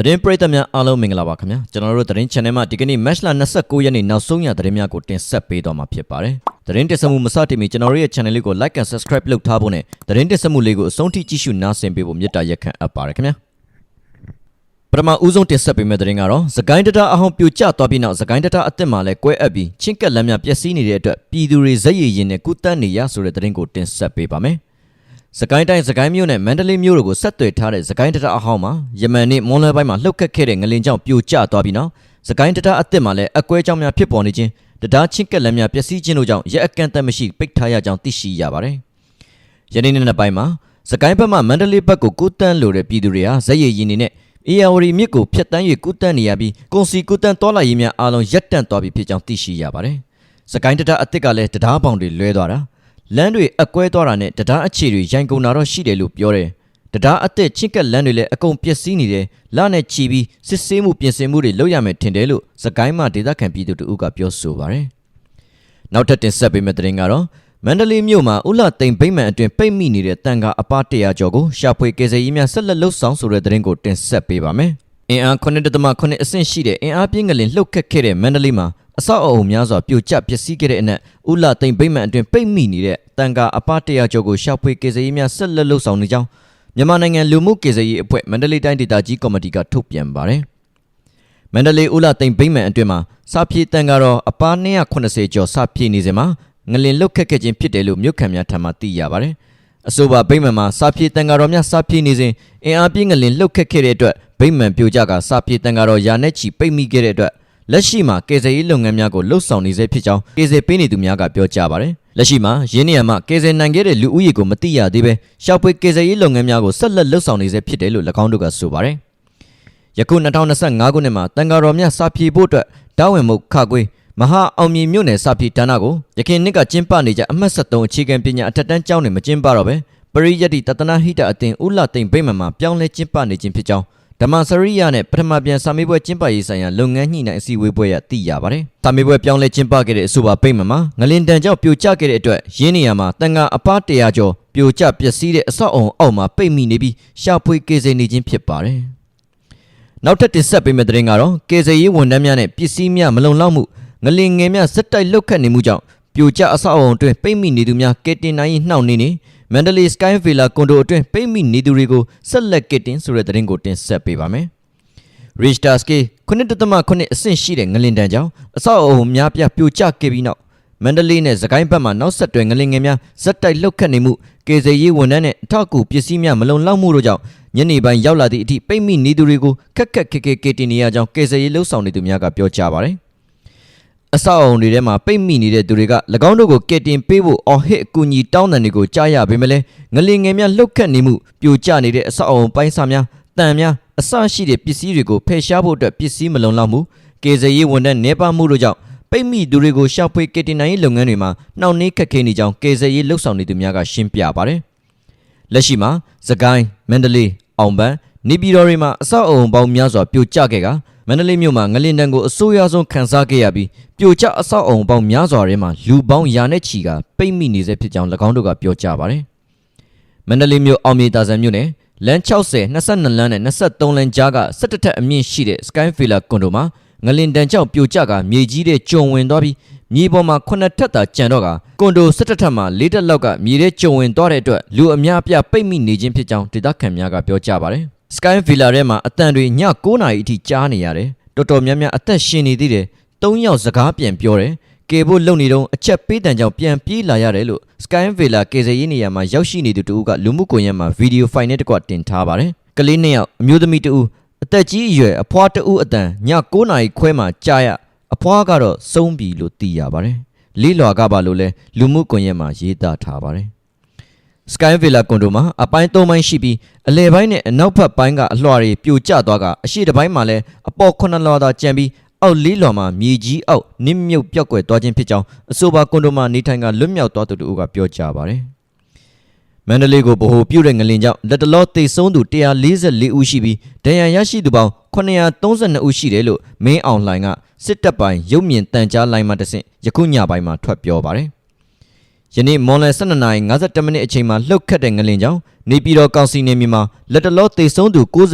သတင်းပရိသတ်များအားလုံးမင်္ဂလာပါခင်ဗျာကျွန်တော်တို့သတင်း channel မှာဒီကနေ့ match လ29ရက်နေ့နောက်ဆုံးရသတင်းများကိုတင်ဆက်ပေးသွားမှာဖြစ်ပါတယ်သတင်းတင်ဆက်မှုမစတင်မီကျွန်တော်တို့ရဲ့ channel လေးကို like and subscribe လုပ်ထားဖို့နဲ့သတင်းတင်ဆက်မှုလေးကိုအဆုံးထိကြည့်ရှုနားဆင်ပေးဖို့မေတ္တာရက်ခံအပ်ပါတယ်ခင်ဗျာပထမဦးဆုံးတင်ဆက်ပေးမယ့်သတင်းကတော့သကိုင်းတတာအဟောင်းပြိုကျသွားပြီးနောက်သကိုင်းတတာအစ်စ်မှာလည်းကွဲအပ်ပြီးချင်းကက်လမ်းများပျက်စီးနေတဲ့အတွက်ပြည်သူတွေဇက်ရည်ရင်နဲ့ကုသနေရဆိုတဲ့သတင်းကိုတင်ဆက်ပေးပါမယ် စကိုင်းတိုင်းစကိုင်းမြို့နဲ့မန္တလေးမြို့တို့ကိုဆက်သွယ်ထားတဲ့စကိုင်းတတာအဟောင်းမှာယမန်နေ့မွန်လွဲပိုင်းမှာလှုပ်ခတ်ခဲ့တဲ့ငလင်ကြောင့်ပြိုကျသွားပြီးနောက်စကိုင်းတတာအစ်စ်မှာလည်းအကွဲကြောင့်များဖြစ်ပေါ်နေခြင်းတရားချင်းကက်လမ်းများပျက်စီးခြင်းတို့ကြောင့်ရက်အကန့်အသတ်မရှိပိတ်ထားရကြောင်းသိရှိရပါတယ်။ယနေ့နေ့ပိုင်းမှာစကိုင်းဘက်မှမန္တလေးဘက်ကိုကူးတန်းလိုတဲ့ပြည်သူတွေဟာဇက်ရည်ရည်နေနဲ့အေယာဝတီမြစ်ကိုဖျက်တမ်း၍ကူးတန်းနေရပြီးကွန်စီကူးတန်းတော်လာရေးများအားလုံးရပ်တန့်သွားပြီဖြစ်ကြောင်းသိရှိရပါတယ်။စကိုင်းတတာအစ်စ်ကလည်းတရားပေါင်တွေလွဲသွားတာ လမ်းတွေအကွဲသွားတာနဲ့တရားအခြေတွေရိုင်ကုန်တာတော့ရှိတယ်လို့ပြောတယ်။တရားအစ်စ်ချင်းကက်လမ်းတွေလည်းအကုန်ပျက်စီးနေတယ်။လနဲ့ချီပြီးစစ်ဆေးမှုပြင်ဆင်မှုတွေလုပ်ရမယ်ထင်တယ်လို့စကိုင်းမှဒေသခံပြည်သူတို့ကပြောဆိုပါတယ်။နောက်ထပ်တင်ဆက်ပေးမယ့်သတင်းကတော့မန္တလေးမြို့မှာဥလသိမ်ဗိမ္မာန်အတွင်ပိတ်မိနေတဲ့တန်ကအပ100ကျော်ကိုရှာဖွေကယ်ဆယ်ရေးများဆက်လက်လှုပ်ဆောင်ဆိုတဲ့သတင်းကိုတင်ဆက်ပေးပါမယ်။အင်အား9.8အဆင့်ရှိတဲ့အင်အားပြင်းကလေးလှုပ်ခတ်ခဲ့တဲ့မန္တလေးမှာ အဆောက်အအုံများစွာပြိုကျပျက်စီးခဲ့တဲ့အနက်ဥလသိမ်ဗိမ္မာန်အတွင်ပိတ်မိနေတဲ့တန်ကအပ100ကျော်ကိုရှာဖွေကယ်ဆယ်ရေးများဆက်လက်လှုပ်ဆောင်နေကြောင်းမြန်မာနိုင်ငံလူမှုကယ်ဆယ်ရေးအဖွဲ့မန္တလေးတိုင်းဒေသကြီးကော်မတီကထုတ်ပြန်ပါတယ်။မန္တလေးဥလသိမ်ဗိမ္မာန်အတွင်မှာစာပြေတန်ကတော့အပား280ကျော်စာပြေနေစဉ်မှာငလင်လုတ်ခတ်ခဲ့ခြင်းဖြစ်တယ်လို့မြို့ခံများထံမှသိရပါတယ်။အဆိုပါဗိမ္မာန်မှာစာပြေတန်ကတော့များစာပြေနေစဉ်အင်အားပြင်းငလင်လုတ်ခတ်ခဲ့တဲ့အတွက်ဗိမ္မာန်ပြိုကျကစာပြေတန်ကတော့ယာနဲ့ချီပိတ်မိခဲ့တဲ့အတွက် လက်ရှိမှာကေဇယ်ရေးလုပ်ငန်းများကိုလှုပ်ဆောင်နေစေဖြစ်ကြောင်းကေဇယ်ပေးနေသူများကပြောကြားပါတယ်။လက်ရှိမှာရင်းနေရမှာကေဇယ်နိုင်ခဲ့တဲ့လူဦးရေကိုမသိရသေးပဲရှောက်ပွေကေဇယ်ရေးလုပ်ငန်းများကိုဆက်လက်လှုပ်ဆောင်နေစေဖြစ်တယ်လို့၎င်းတို့ကဆိုပါတယ်။ယခု2025ခုနှစ်မှာတန်ဃာတော်များစာပြေဖို့အတွက်တာဝန်မှုခကွေးမဟာအောင်မြင်မြို့နယ်စာပြေဒါနကိုယခင်နှစ်ကကျင်းပနေကြအမှတ်73အခြေခံပညာအထက်တန်းကျောင်းတွေမကျင်းပတော့ပဲပရိယတ်တိတတနာဟိတအသင်ဥလသိမ့်ဗိမ္မာန်မှာပြောင်းလဲကျင်းပနေခြင်းဖြစ်ကြောင်း ဓမ္မစရိယနဲ့ပထမပြန်စာမေးပွဲကျင်းပရေးဆိုင်ရာလုပ်ငန်းညှိနှိုင်းအစည်းအဝေးပွဲရသိရပါတယ်။စာမေးပွဲပြောင်းလဲကျင်းပခဲ့တဲ့အဆိုပါပိတ်မှန်မှာငလင်တန်ကြောင့်ပြိုကျခဲ့တဲ့အတွက်ရင်းနေရမှာတန်ခါအပားတရာကျော်ပြိုကျပျက်စီးတဲ့အဆောက်အုံအောက်မှာပိတ်မိနေပြီးရှာဖွေကေစေနေခြင်းဖြစ်ပါတယ်။နောက်ထပ်တင်ဆက်ပေးမယ့်သတင်းကတော့ကေစေရေးဝန်ထမ်းများနဲ့ပစ္စည်းများမလုံလောက်မှုငလင်ငယ်များစက်တိုက်လုတ်ခတ်နေမှုကြောင့် ပြိုကျအဆောက်အုံအတွင်းပိတ်မိနေသူများကက်တင်နိုင်နှောင့်နေနေမန္တလေးစကိုင်းဗီလာကွန်ဒိုအတွင်းပိတ်မိနေသူတွေကိုဆက်လက်ကက်တင်ဆိုတဲ့သတင်းကိုတင်ဆက်ပေးပါမယ်။ Richter scale 9.8အဆင့်ရှိတဲ့ငလင်တန်းကြောင့်အဆောက်အအုံများပြပြိုကျခဲ့ပြီးနောက်မန္တလေးနဲ့စကိုင်းဘက်မှနောက်ဆက်တွဲငလင်ငယ်များဇက်တိုက်လှုပ်ခတ်နေမှုကေဇေရေးဝန်ထမ်းနဲ့အထောက်အကူပစ္စည်းများမလုံလောက်မှုတို့ကြောင့်ညနေပိုင်းရောက်လာသည့်အထိပိတ်မိနေသူတွေကိုခက်ခက်ခဲခဲကေတင်နေရကြောင်းကေဇေရေးလှုပ်ဆောင်နေသူများကပြောကြားပါတယ်။ အဆောက်အုံတွေထဲမှာပိတ်မိနေတဲ့သူတွေက၎င်းတို့ကိုကယ်တင်ပေးဖို့အော်ဟစ်အကူအညီတောင်းတန်တွေကိုကြားရပေမဲ့လည်းငလင်ငယ်များလှုပ်ခတ်နေမှုပြိုကျနေတဲ့အဆောက်အုံပိုင်းစာများတန်များအဆရှိတဲ့ပစ္စည်းတွေကိုဖယ်ရှားဖို့အတွက်ပစ္စည်းမလုံလောက်မှုကေဇေရေးဝန်ထမ်းနေပါမှုတို့ကြောင့်ပိတ်မိသူတွေကိုရှာဖွေကယ်တင်နိုင်ရေးလုပ်ငန်းတွေမှာနှောင့်နှေးခက်ခဲနေကြောင်းကေဇေရေးလှုပ်ဆောင်နေသူများကရှင်းပြပါတယ်။လက်ရှိမှာသကိုင်းမန္တလေးအောင်ပန်းနေပြည်တော်တွေမှာအဆောက်အအုံပေါင်းများစွာပြိုကျခဲ့က မန္တလေးမြို့မှာငလင်တန်ကိုအဆိုးရွားဆုံးခံစားခဲ့ရပြီးပြိုကျအဆောက်အအုံပေါင်းများစွာထဲမှာလူပေါင်းရာနဲ့ချီကပိတ်မိနေစေဖြစ်ကြောင်း၎င်းတို့ကပြောကြားပါတယ်။မန္တလေးမြို့အောင်မြေတာဆန်မြို့နယ်လမ်း60 22လမ်းနဲ့23လမ်းကြားက17ထပ်အမြင့်ရှိတဲ့ Sky Villa ကွန်ဒိုမှာငလင်တန်ကြောင့်ပြိုကျကမြေကြီးတဲ့ကျုံဝင်သွားပြီးမြေပေါ်မှာ9ထပ်သာကျန်တော့ကကွန်ဒို17ထပ်မှာ4ထပ်လောက်ကမြေထဲကျုံဝင်သွားတဲ့အတွက်လူအများအပြားပိတ်မိနေခြင်းဖြစ်ကြောင်းဒေသခံများကပြောကြားပါတယ်။ Sky Villa ထဲမှာအတန်တွေည9နာရီအထိကြားနေရတယ်။တော်တော်များများအသက်ရှင်နေသေးတယ်။၃ယောက်စကားပြန်ပြောတယ်။ကေဖို့လုံနေတော့အချက်ပေးတန်ကြောင့်ပြန်ပြေးလာရတယ်လို့ Sky Villa ကေဇယ်ရေးနေရာမှာရောက်ရှိနေသူတူကလူမှုကွန်ရက်မှာဗီဒီယိုဖိုင်နဲ့တကွတင်ထားပါတယ်။ကလေးနှစ်ယောက်အမျိုးသမီးတူအသက်ကြီးအရွယ်အဖွားတူအတန်ည9နာရီခွဲမှာကြားရအဖွားကတော့စုံးပြီလို့သိရပါတယ်။လေးလွာကပါလို့လဲလူမှုကွန်ရက်မှာရေးသားထားပါတယ်။ Sky Villa ကွန်ဒိုမှာအပိုင်း၃ပိုင်းရှိပြီးအလယ်ပိုင်းနဲ့အနောက်ဘက်ပိုင်းကအလွှာတွေပြိုကျသွားကအရှိတစ်ပိုင်းမှာလည်းအပေါ်ခုနှစ်လွှာသာကျန်ပြီးအောက်လေးလွှာမှာမြေကြီးအောက်နစ်မြုပ်ပြောက်ကွယ်သွားခြင်းဖြစ်ကြောင်းအဆိုပါကွန်ဒိုမှာနေထိုင်ကလွတ်မြောက်သွားသူတို့ကပြောကြားပါတယ်။မန္တလေးကိုဗဟိုပြုတဲ့ငလင်ကြောင့်လက်တလောသေဆုံးသူ144ဦးရှိပြီးဒဏ်ရာရရှိသူပေါင်း932ဦးရှိတယ်လို့မင်းအောင်လှိုင်ကစစ်တပ်ပိုင်းရုပ်မြင်တန်ကြားလိုင်းမှတဆင့်ယခုညပိုင်းမှာထွက်ပြောပါတယ်။ ယနေ့မွန်လယ်12:52မိနစ်အချိန်မှာလှုပ်ခတ်တဲ့ငလင်ကြောင့်နေပြည်တော်ကောင်စီနယ်မြေမှာလက်တလောသေဆုံးသူ96ဦး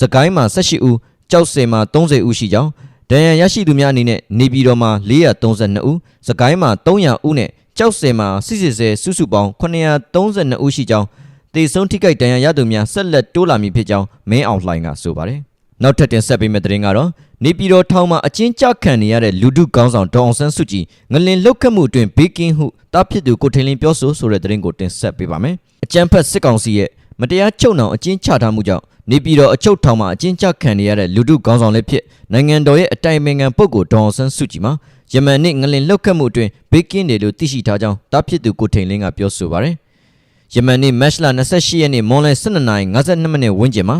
စကိုင်းမှာ18ဦးကြောက်စင်မှာ30ဦးရှိကြောင်းဒဏ်ရာရရှိသူများအနေနဲ့နေပြည်တော်မှာ432ဦးစကိုင်းမှာ300ဦးနဲ့ကြောက်စင်မှာစစ်စစ်ဆဲစုစုပေါင်း932ဦးရှိကြောင်းတေဆုံးထိခိုက်ဒဏ်ရာရသူများဆက်လက်တိုးလာမည်ဖြစ်ကြောင်းမင်းအောင်လှိုင်ကဆိုပါတယ် နောက်ထပ်တင်ဆက်ပေးမယ့်သတင်းကတော့နေပြည်တော်ထောင်မှာအချင်းကြခံနေရတဲ့လူဒုကောင်းဆောင်ဒေါအောင်ဆန်းစုကြည်ငလင်လောက်ခတ်မှုအတွင်ဘေးကင်းဟုတားဖြစ်သူကိုထင်လင်းပြောဆိုဆိုတဲ့သတင်းကိုတင်ဆက်ပေးပါမယ်။အကြမ်းဖက်စစ်ကောင်စီရဲ့မတရားချုပ်နှောင်အချင်းချထားမှုကြောင့်နေပြည်တော်အချုပ်ထောင်မှာအချင်းကြခံနေရတဲ့လူဒုကောင်းဆောင်လည်းဖြစ်နိုင်ငံတော်ရဲ့အတိုင်ပင်ခံပုဂ္ဂိုလ်ဒေါအောင်ဆန်းစုကြည်မှာယမန်နေ့ငလင်လောက်ခတ်မှုအတွင်ဘေးကင်းတယ်လို့သိရှိထားကြောင်းတားဖြစ်သူကိုထင်လင်းကပြောဆိုပါတယ်။ယမန်နေ့မတ်လ28ရက်နေ့မွန်လယ်12:52မိနစ်ဝန်းကျင်မှာ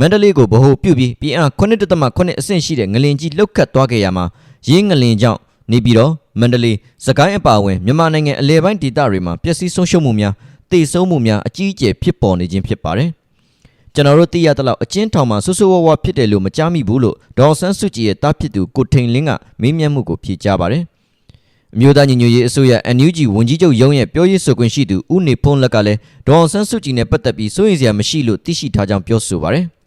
မန္တလေးကိုဗဟိုပြုပြီးပြည်အား9.8အဆင့်ရှိတဲ့ငလင်ကြီးလှုပ်ခတ်သွားခဲ့ရမှာရင်းငလင်ကြောင့်နေပြည်တော်မန္တလေးစကိုင်းအပါအဝင်မြန်မာနိုင်ငံအလဲပိုင်းဒေသတွေမှာပျက်စီးဆုံးရှုံးမှုများတိတ်ဆုံးမှုများအကြီးအကျယ်ဖြစ်ပေါ်နေခြင်းဖြစ်ပါတယ်။ကျွန်တော်တို့သိရသလောက်အချင်းထောင်မှာဆူဆူဝါးဝါဖြစ်တယ်လို့မကြားမိဘူးလို့ဒေါ်ဆန်းစုကြည်ရဲ့တားဖြစ်သူကိုထိန်လင်းကမေးမြန်းမှုကိုဖြေကြားပါတယ်။အမျိုးသားညီညွတ်ရေးအစိုးရ NUG ဝန်ကြီးချုပ်ရုံးရဲ့ပြောရေးဆိုခွင့်ရှိသူဦးနေဖုံးလက်ကလည်းဒေါ်ဆန်းစုကြည်နဲ့ပတ်သက်ပြီးစိုးရိမ်စရာမရှိလို့သိရှိထားကြောင်းပြောဆိုပါတယ်။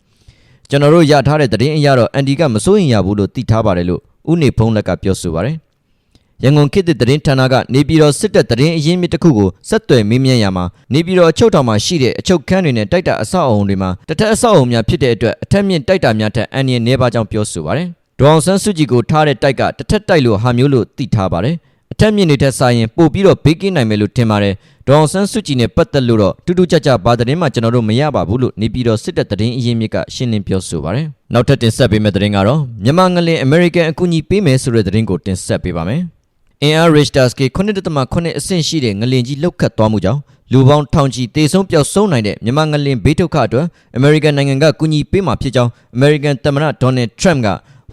ကျွန်တော်တို့ရထားတဲ့သတင်းအရတော့အန်ဒီကမစိုးရင်ရဘူးလို့သိထားပါတယ်လို့ဦးနေဖုံးလက်ကပြောဆိုပါတယ်။ရန်ကုန်ခေတ်သစ်သတင်းဌာနကနေပြည်တော်စစ်တပ်သတင်းအရင်းမြစ်တစ်ခုကိုဆက်သွယ်မေးမြန်းရမှာနေပြည်တော်အချုပ်ထောင်မှာရှိတဲ့အချုပ်ခန်းတွေနဲ့တိုက်တာအဆောက်အအုံတွေမှာတထက်အဆောက်အအုံများဖြစ်တဲ့အတွက်အထက်မြင့်တိုက်တာများထက်အန်ရနေပါကြောင်းပြောဆိုပါတယ်။ဒေါအောင်ဆန်းစုကြည်ကိုထားတဲ့တိုက်ကတထက်တိုက်လို့ဟာမျိုးလို့သိထားပါတယ်။ အထက်မြင့်တွေထက်စာရင်ပို့ပြီးတော့ဘေးကင်းနိုင်မယ်လို့ထင်ပါတယ်။ဒေါအောင်ဆန်းစုကြည်နဲ့ပတ်သက်လို့တော့တူတူကြကြဘာသတင်းမှကျွန်တော်တို့မရပါဘူးလို့နေပြည်တော်စစ်တပ်သတင်းအရင်းမြစ်ကရှင်းလင်းပြောဆိုပါတယ်။နောက်ထပ်တင်ဆက်ပေးမယ့်သတင်းကတော့မြန်မာငလင်အမေရိကန်အကူအညီပေးမယ်ဆိုတဲ့သတင်းကိုတင်ဆက်ပေးပါမယ်။အင်အား Richter scale 9.8အဆင့်ရှိတဲ့ငလင်ကြီးလှုပ်ခတ်သွားမှုကြောင့်လူပေါင်းထောင်ချီတေဆုံးပျောက်ဆုံးနိုင်တဲ့မြန်မာငလင်ဘေးဒုက္ခအတွက်အမေရိကန်နိုင်ငံကကူညီပေးမှာဖြစ်ကြောင်းအမေရိကန်သမ္မတဒေါ်နယ်ထရမ့်က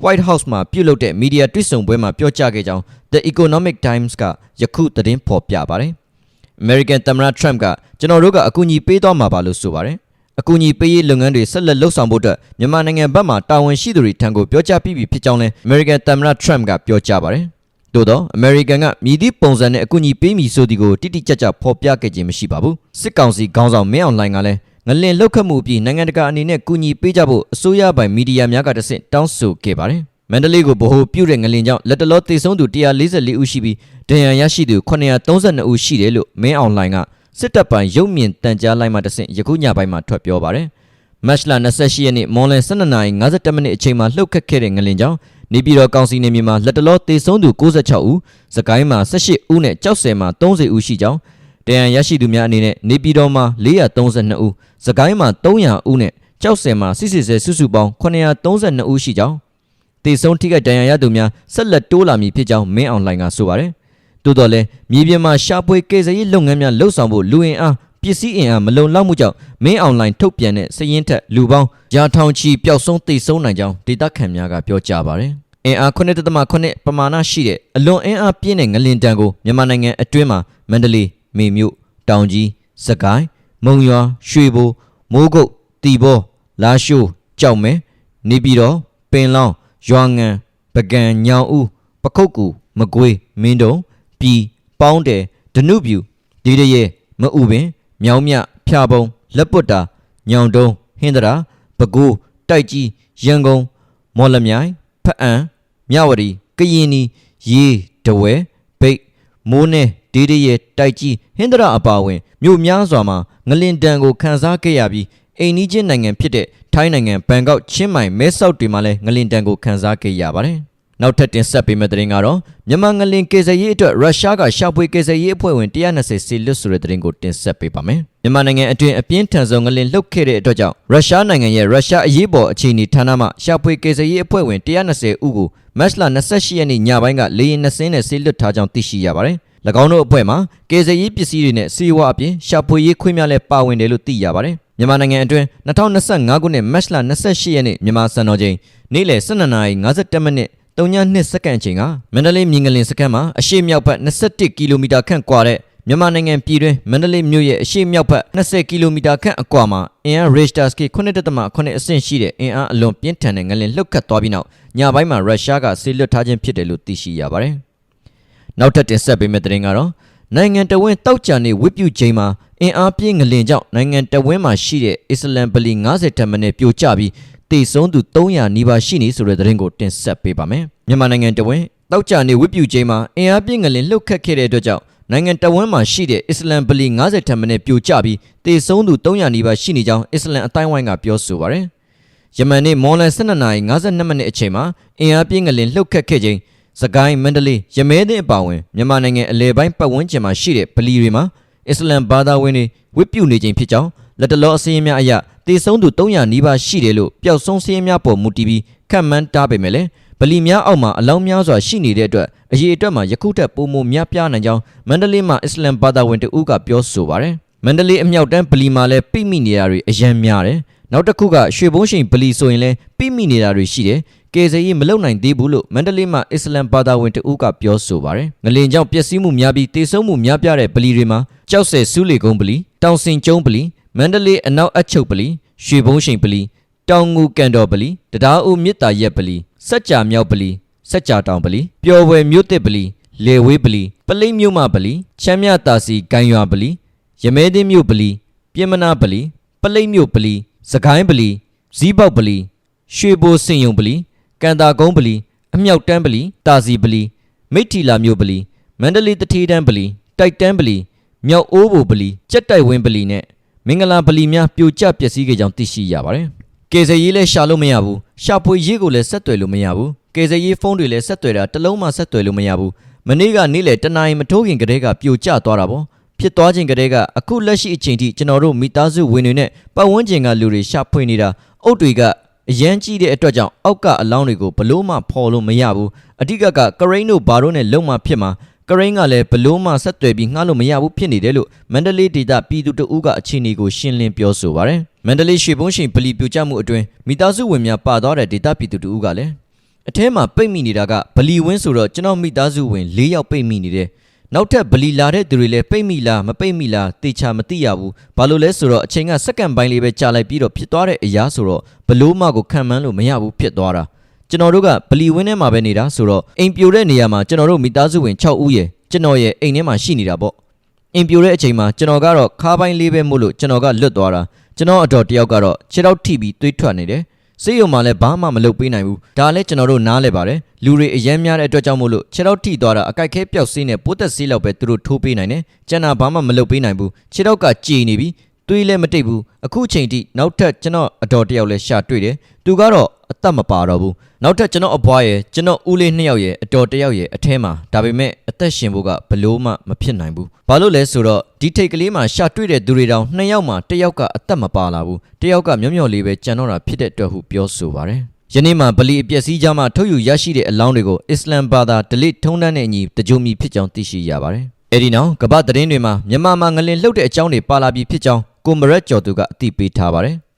White House မှာပြုလုပ်တဲ့မီဒီယာတွေ့ဆုံပွဲမှာပြောကြားခဲ့ကြောင်း The Economic Times ကယခုသတင်းဖော်ပြပါတယ်။ American သမ္မတ Trump ကကျွန်တော်တို့ကအကူအညီပေးသွားမှာပါလို့ဆိုပါတယ်။အကူအညီပေးရေးလုပ်ငန်းတွေဆက်လက်လှုပ်ဆောင်ဖို့အတွက်မြန်မာနိုင်ငံဘက်မှတာဝန်ရှိသူတွေထံကိုပြောကြားပြီးပြီဖြစ်ကြောင်းလည်း American သမ္မတ Trump ကပြောကြားပါတယ်။သို့သော American ကမြည်သည့်ပုံစံနဲ့အကူအညီပေးမည်ဆိုသည်ကိုတိတိကျကျဖော်ပြခဲ့ခြင်းမရှိပါဘူး။စစ်ကောင်စီခေါင်းဆောင်မင်းအောင်လှိုင်ကလည်း ငလင်လှုပ်ခတ်မှုအပြီးနိုင်ငံတကာအနေနဲ့ကူညီပေးကြဖို့အစိုးရပိုင်မီဒီယာများကတဆင့်တောင်းဆိုခဲ့ပါတယ်။မန္တလေးကိုဗဟိုပြုတဲ့ငလင်ကြောင့်လက်တလောသေဆုံးသူ144ဦးရှိပြီးဒဏ်ရာရရှိသူ932ဦးရှိတယ်လို့မင်းအောင်လှိုင်ကစစ်တပ်ပိုင်းရုပ်မြင်တန်ကြားလိုက်မှတဆင့်ယခုညပိုင်းမှာထွက်ပြောပါတယ်။မတ်လ28ရက်နေ့မွန်လယ်12:52မိနစ်အချိန်မှာလှုပ်ခတ်ခဲ့တဲ့ငလင်ကြောင့်နေပြည်တော်ကောင်စီနေမြေမှာလက်တလောသေဆုံးသူ96ဦး၊စကိုင်းမှာ18ဦးနဲ့ကြောက်စဲမှာ30ဦးရှိကြောင်း တရားရရှိသူများအနေနဲ့နေပြည်တော်မှာ432ဦး၊စကိုင်းမှာ300ဦးနဲ့ကြောက်စဲမှာစစ်စစ်ဆဲစုစုပေါင်း932ဦးရှိကြောင်းတေဆုံးထိခိုက်ဒဏ်ရာရသူများဆက်လက်တိုးလာမည်ဖြစ်ကြောင်းမင်းအောင်လှိုင်ကဆိုပါတယ်။သို့တော်လည်းမြေပြင်မှာရှာဖွေကယ်ဆယ်ရေးလုပ်ငန်းများလှုပ်ဆောင်ဖို့လူအင်အားပစ္စည်းအင်အားမလုံလောက်မှုကြောင့်မင်းအောင်လှိုင်ထုတ်ပြန်တဲ့စည်ရင်းထက်လူပေါင်းရာထောင်ချီပျောက်ဆုံးသေဆုံးနိုင်ကြောင်းဒေသခံများကပြောကြားပါတယ်။အင်အား9.8ပမာဏရှိတဲ့အလွန်အင်အားပြင်းတဲ့ငလင်တန်ကိုမြန်မာနိုင်ငံအတွင်းမှာမန္တလေး၊ မေမြို့၊တောင်ကြီး၊စကိုင်း၊မုံရွာ၊ရွှေဘို၊မိုးကုတ်၊တီဘော၊လာရှိုး၊ကြောက်မဲ၊နေပြည်တော်၊ပင်လောင်းရွာငံပကံညောင်ဦးပခုတ်ကူမကွေးမင်းတုံပြည်ပေါင်းတယ်ဒနုပြူဒီရရဲ့မအူပင်မြောင်းမြဖျာပုံလက်ပွတ်တာညောင်တုံးဟင်းတရာပကိုးတိုက်ကြီးရန်ကုန်မော်လမြိုင်ဖအံမြဝတီကရင်နီရေးတဝဲဘိတ်မိုးနဲ့ ဒီရရဲ့တိုက်ကြီးဟင်းတရာအပါဝင်မြို့များစွာမှာငလင်တန်ကိုခန်းစားခဲ့ရပြီးအိမ်နီးချင်းနိုင်ငံဖြစ်တဲ့ထိုင်းနိုင်ငံဘန်ကောက်ချင်းမိုင်မဲဆောက်တွေမှာလည်းငလင်တန်ကိုခန်းစားခဲ့ရပါတယ်။နောက်ထပ်တင်ဆက်ပေးမယ့်သတင်းကတော့မြန်မာငလင်ကေဇယ်ရေးအတွက်ရုရှားကရှာဖွေကေဇယ်ရေးအဖွဲ့ဝင်120စီလွတ်ဆိုတဲ့သတင်းကိုတင်ဆက်ပေးပါမယ်။မြန်မာနိုင်ငံအတွင်းအပြင်းထန်ဆုံးငလင်လှုပ်ခဲ့တဲ့အတွက်ကြောင့်ရုရှားနိုင်ငံရဲ့ရုရှားအရေးပေါ်အခြေအနေဌာနမှရှာဖွေကေဇယ်ရေးအဖွဲ့ဝင်120ဦးကိုမတ်လ28ရက်နေ့ညပိုင်းကလေယာဉ်နှစင်းနဲ့ဆေးလွတ်ထားကြောင်းသိရှိရပါတယ်။၎ င်းတို့အဖွဲ့မှာကေဇယ်ရေးပစ္စည်းတွေနဲ့စီးဝါအပြင်ရှာဖွေရေးခွင့်များလည်းပါဝင်တယ်လို့သိရပါတယ်။မြန်မာနိုင်ငံအတွင်း2025ခုနှစ်မတ်လ28ရက်နေ့မြန်မာစံတော်ချိန်နေ့လယ်12:57မိနစ်32စက္ကန့်အချိန်ကမန္တလေးမြင်းကလင်စခန်းမှာအရှိမြောက်ဘက်21ကီလိုမီတာခန့်ကွာတဲ့မြန်မာနိုင်ငံပြည်တွင်းမန္တလေးမြို့ရဲ့အရှိမြောက်ဘက်20ကီလိုမီတာခန့်အကွာမှာအင်အား Richter scale 9.8အဆင့်ရှိတဲ့အင်အားအလွန်ပြင်းထန်တဲ့ငလင်လှုပ်ခတ်သွားပြီးနောက်ညပိုင်းမှာရုရှားကဆေးလွတ်ထားခြင်းဖြစ်တယ်လို့သိရှိရပါတယ်။ နောက်ထပ်တင်ဆက်ပေးမယ့်သတင်းကတော့နိုင်ငံတော်ဝင်တောက်ကြံနေဝစ်ပြူချိန်မှာအင်အားပြင်းငလင်ကြောင့်နိုင်ငံတော်ဝင်မှာရှိတဲ့အစ္စလမ်ဗလီ90တမနဲ့ပြိုကျပြီးတေဆုံးသူ300နီးပါးရှိနေဆိုတဲ့သတင်းကိုတင်ဆက်ပေးပါမယ်မြန်မာနိုင်ငံတဝင်းတောက်ကြနေဝိပုချင်းမှာအင်အားပြည့်ငလင်လှုပ်ခတ်ခဲ့တဲ့အတွက်ကြောင့်နိုင်ငံတဝန်းမှာရှိတဲ့အစ္စလမ်ဗလီ90ထက်မနည်းပြိုကျပြီးတေဆုံးသူ300နီးပါးရှိနေကြောင်းအစ္စလမ်အတိုင်းဝိုင်းကပြောဆိုပါတယ်ယမန်နေ့မော်လန်12နာရီ52မိနစ်အချိန်မှာအင်အားပြည့်ငလင်လှုပ်ခတ်ခဲ့ခြင်း စကိုင်းမန္တလေးရမဲတဲ့အပါအဝင်မြန်မာနိုင်ငံအလဲပိုင်းပတ်ဝန်းကျင်မှာရှိတဲ့ဗလီတွေမှာအစ္စလမ်ဘာသာဝင်တွေဝတ်ပြုနေခြင်းဖြစ်ကြောင်းလက်တလောအစည်းအဝေးများအရတေဆုံးသူ300နီးပါးရှိတယ်လို့ပျောက်ဆုံးစည်းအဝေးများပေါ်မူတည်ပြီးခန့်မှန်းထားပေမဲ့လည်းဗလီများအောက်မှာအလောင်းများစွာရှိနေတဲ့အတွက်အရေးအတွက်မှာယခုထက်ပိုမိုများပြားနိုင်ကြောင်းမန္တလေးမှာအစ္စလမ်ဘာသာဝင်တဦးကပြောဆိုပါတယ်မန္တလေးအမြောက်တန်းဗလီမှာလည်းပြိမိနေတာတွေအယံများတယ်နောက်တစ်ခုကရွှေဘုံးရှိန်ဗလီဆိုရင်လည်းပြိမိနေတာတွေရှိတယ် ကယ်ဆယ်ရေးမလုပ်နိုင်သေးဘူးလို့မန္တလေးမှာအစ္စလမ်ဘာသာဝင်တဦးကပြောဆိုပါတယ်။ငလင်ကြောင့်ပျက်စီးမှုများပြီးတေဆုံးမှုများပြားတဲ့ဗလီတွေမှာကြောက်ဆယ်ဆူးလေကုန်းဗလီတောင်စင်ကျုံးဗလီမန္တလေးအနောက်အချုပ်ဗလီရွှေဘုံးရှိန်ဗလီတောင်ငူကန်တော်ဗလီတရားဦးမြစ်တာရက်ဗလီစัจ जा မြောက်ဗလီစัจ जा တောင်ဗလီပျော်ဝယ်မြို့တစ်ဗလီလေဝေးဗလီပလိမ့်မြို့မဗလီချမ်းမြတာစီဂိုင်ရွာဗလီရမဲသိမ်းမြို့ဗလီပြင်မနာဗလီပလိမ့်မြို့ဗလီစကိုင်းဗလီဇီးပေါက်ဗလီရွှေဘိုစင်ယုံဗလီ ကန်တာကုန်းပလီအမြောက်တန်းပလီတာစီပလီမိထ္ထီလာမြို့ပလီမန္တလေးတထေးတန်းပလီတိုက်တန်းပလီမြောက်အိုးဘိုပလီကြက်တိုက်ဝင်းပလီနဲ့မင်္ဂလာပလီများပြိုကျပျက်စီးခဲ့ကြောင်းသိရှိရပါတယ်။ကေစရေးလည်းရှာလို့မရဘူး။ရှာဖွေရေးကိုလည်းဆက်သွယ်လို့မရဘူး။ကေစရေးဖုန်းတွေလည်းဆက်သွယ်တာတစ်လုံးမှဆက်သွယ်လို့မရဘူး။မနေ့ကနေ့လေတနင်္လာရီမထိုးခင်ကတည်းကပြိုကျသွားတာပေါ့။ဖြစ်သွားခြင်းကတည်းကအခုလက်ရှိအချိန်ထိကျွန်တော်တို့မိသားစုဝင်တွေနဲ့ပတ်ဝန်းကျင်ကလူတွေရှာဖွေနေတာအုတ်တွေက အရန်ကြီးတဲ့အတွက်ကြောင့်အောက်ကအလောင်းတွေကိုဘလို့မှဖော်လို့မရဘူးအဓိကကကရိန်းတို့ဘာတို့နဲ့လုံမှဖြစ်မှာကရိန်းကလည်းဘလို့မှဆက်သွယ်ပြီးငှားလို့မရဘူးဖြစ်နေတယ်လို့မန္တလေးဒေသပြည်သူတအုပ်ကအခြေအနေကိုရှင်းလင်းပြောဆိုပါရယ်မန္တလေးရွှေဘုံရှင်ပလီပြိုကျမှုအတွင်းမိသားစုဝင်များပါသွားတဲ့ဒေသပြည်သူတအုပ်ကလည်းအထဲမှာပိတ်မိနေတာကဗလီဝင်းဆိုတော့ကျွန်တော်မိသားစုဝင်၄ယောက်ပိတ်မိနေတယ် နောက်ထပ်ဗလီလာတဲ့သူတွေလည်းပိတ်မိလားမပိတ်မိလားတေချာမသိရဘူးဘာလို့လဲဆိုတော့အချိန်ကစက္ကန့်ပိုင်းလေးပဲကြာလိုက်ပြီးတော့ဖြစ်သွားတဲ့အရာဆိုတော့ဘလို့မှကိုခံမှန်းလို့မရဘူးဖြစ်သွားတာကျွန်တော်တို့ကဗလီဝင်းထဲမှာပဲနေတာဆိုတော့အိမ်ပြိုတဲ့နေရာမှာကျွန်တော်တို့မိသားစုဝင်6ဦးရဲ့ကျွန်တော်ရဲ့အိမ်ထဲမှာရှိနေတာပေါ့အိမ်ပြိုတဲ့အချိန်မှာကျွန်တော်ကတော့ခါးပိုင်းလေးပဲမို့လို့ကျွန်တော်ကလွတ်သွားတာကျွန်တော်အတော်တယောက်ကတော့ခြေထောက်ထိပြီးသွေးထွက်နေတယ် စေးရုံမှာလည်းဘာမှမလုပ်ပေးနိုင်ဘူးဒါလည်းကျွန်တော်တို့နားလဲပါတယ်လူတွေအယမ်းများတဲ့အတွက်ကြောင့်မို့လို့ခြေထောက်ထိသွားတာအကိုက်ခဲပျောက်စေးနဲ့ပိုးသက်စေးလောက်ပဲသူတို့ထိုးပေးနိုင်တယ်ကျန်တာဘာမှမလုပ်ပေးနိုင်ဘူးခြေထောက်ကကြေနေပြီသွေးလည်းမတိတ်ဘူးအခုချိန်ထိနောက်ထပ်ကျွန်တော်အတော်တယောက်လည်းရှာတွေ့တယ်သူကတော့ အသက်မပါတော့ဘူးနောက်ထပ်ကျွန်တော်အဘွားရဲ့ကျွန်တော်ဦးလေးနှစ်ယောက်ရဲ့အတော်တယောက်ရဲ့အထဲမှာဒါပေမဲ့အသက်ရှင်ဖို့ကဘလို့မှမဖြစ်နိုင်ဘူးဘာလို့လဲဆိုတော့ဒီထိတ်ကလေးမှာရှာတွေ့တဲ့သူတွေတောင်နှစ်ယောက်မှာတစ်ယောက်ကအသက်မပါလာဘူးတစ်ယောက်ကမျောမျောလေးပဲကြံတော့တာဖြစ်တဲ့အတွက်ဟုပြောဆိုပါတယ်ယနေ့မှာဗလီအပျက်စီးကြမှာထုတ်ယူရရှိတဲ့အလောင်းတွေကိုအစ္စလမ်ဘာသာဒလိထုံးတမ်းတဲ့အညီတကြိုမီဖြစ်ကြောင်းသိရှိရပါတယ်။အဲဒီနောက်ကမ္ဘာသတင်းတွေမှာမြန်မာမှာငလင်လှုပ်တဲ့အကြောင်းတွေပါလာပြီးဖြစ်ကြောင်းကိုမရက်ကျော်သူကအသိပေးထားပါတယ်။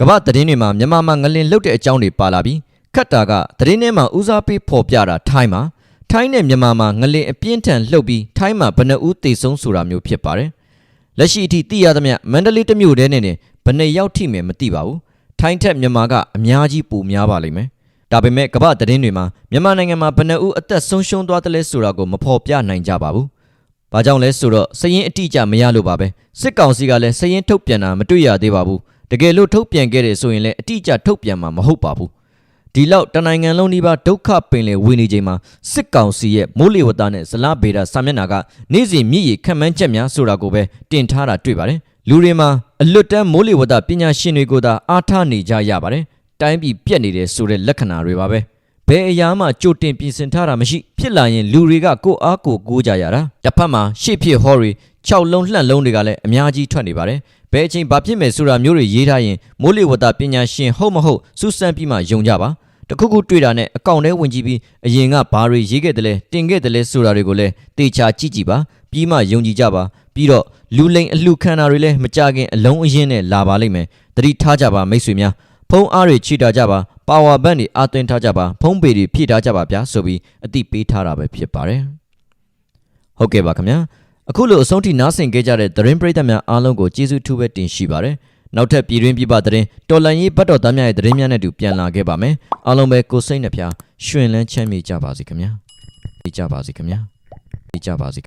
ကမ္ဘာသတင်းတွေမှာမြန်မာမှာငလင်လှုပ်တဲ့အကြောင်းတွေပါလာပြီးခတ်တာကသတင်းထဲမှာဦးစားပေးဖော်ပြတာထိုင်းမှာထိုင်းနဲ့မြန်မာမှာငလင်အပြင်းထန်လှုပ်ပြီးထိုင်းမှာဘယ်နှဦးသေဆုံးဆိုတာမျိုးဖြစ်ပါတယ်။လက်ရှိအထိသိရသမျှမန္တလေးတစ်မြို့တည်းနဲ့ဘယ်နှရောက်ထိမယ်မသိပါဘူး။ထိုင်းထက်မြန်မာကအများကြီးပိုများပါလိမ့်မယ်။ဒါပေမဲ့ကမ္ဘာသတင်းတွေမှာမြန်မာနိုင်ငံမှာဘယ်နှဦးအသက်ဆုံးရှုံးသွားတယ်လဲဆိုတာကိုမဖော်ပြနိုင်ကြပါဘူး။ဘာကြောင့်လဲဆိုတော့စရင်အတိအကျမရလို့ပါပဲ။စစ်ကောင်စီကလည်းစရင်ထုတ်ပြန်တာမတွေ့ရသေးပါဘူး။ တကယ်လို့ထုတ်ပြန်ခဲ့တယ်ဆိုရင်လည်းအတိအကျထုတ်ပြန်မှာမဟုတ်ပါဘူး။ဒီလောက်တနိုင်ငံလုံးဒီပါဒုက္ခပင်လေဝင်နေချိန်မှာစစ်ကောင်စီရဲ့မိုးလေဝသနဲ့ဇလားဗေဒစာမျက်နှာကနေ့စဉ်မြည်ရခံမှန်းချက်များဆိုတာကိုပဲတင်ထားတာတွေ့ပါတယ်။လူတွေမှာအလွတ်တန်းမိုးလေဝသပညာရှင်တွေကိုသာအားထားနေကြရပါတယ်။တိုင်းပြည်ပြက်နေတယ်ဆိုတဲ့လက္ခဏာတွေပါပဲ။ဘယ်အရာမှကြိုတင်ပြင်ဆင်ထားတာမရှိဖြစ်လာရင်လူတွေကကိုအားကိုကိုးကြရတာတစ်ဖက်မှာရှေ့ဖြစ်ဟောရီ6လုံးလှန့်လုံးတွေကလည်းအများကြီးထွက်နေပါတယ် ဘယ်အချိန်ဘာဖြစ်မယ်ဆိုတာမျိုးတွေရေးထားရင်မိုးလေဝသပညာရှင်ဟုတ်မဟုတ်စူးစမ်းပြီးမှယုံကြပါတခုခုတွေ့တာနဲ့အကောင့်ထဲဝင်ကြည့်ပြီးအရင်ကဘာတွေရေးခဲ့တယ်လဲတင်ခဲ့တယ်လဲဆိုတာတွေကိုလည်းတေချာကြည့်ကြည့်ပါပြီးမှယုံကြည်ကြပါပြီးတော့လူလိန်အလှခံတာတွေလည်းမကြခင်အလုံးအရင်နဲ့လာပါလိမ့်မယ်တတိထားကြပါမိတ်ဆွေများဖုံးအားတွေချိတာကြပါပါဝါဘန့်တွေအာသွင်းထားကြပါဖုံးပေတွေဖြည့်ထားကြပါဗျာဆိုပြီးအတိပေးထားတာပဲဖြစ်ပါတယ်ဟုတ်ကဲ့ပါခင်ဗျာ အခုလိုအဆုံးထိနားဆင်ခဲ့ကြတဲ့သတင်းပရိသတ်များအားလုံးကိုကျေးဇူးထူးပဲတင်ရှိပါတယ်နောက်ထပ်ပြည်တွင်းပြည်ပသတင်းတော်လန်ရေးဘတ်တော်သားများရဲ့သတင်းများနဲ့တူပြန်လာခဲ့ပါမယ်အားလုံးပဲကိုစိတ်နှဖျားရွှင်လန်းချမ်းမြေ့ကြပါစေခင်ဗျာကြပါစေခင်ဗျာကြပါစေ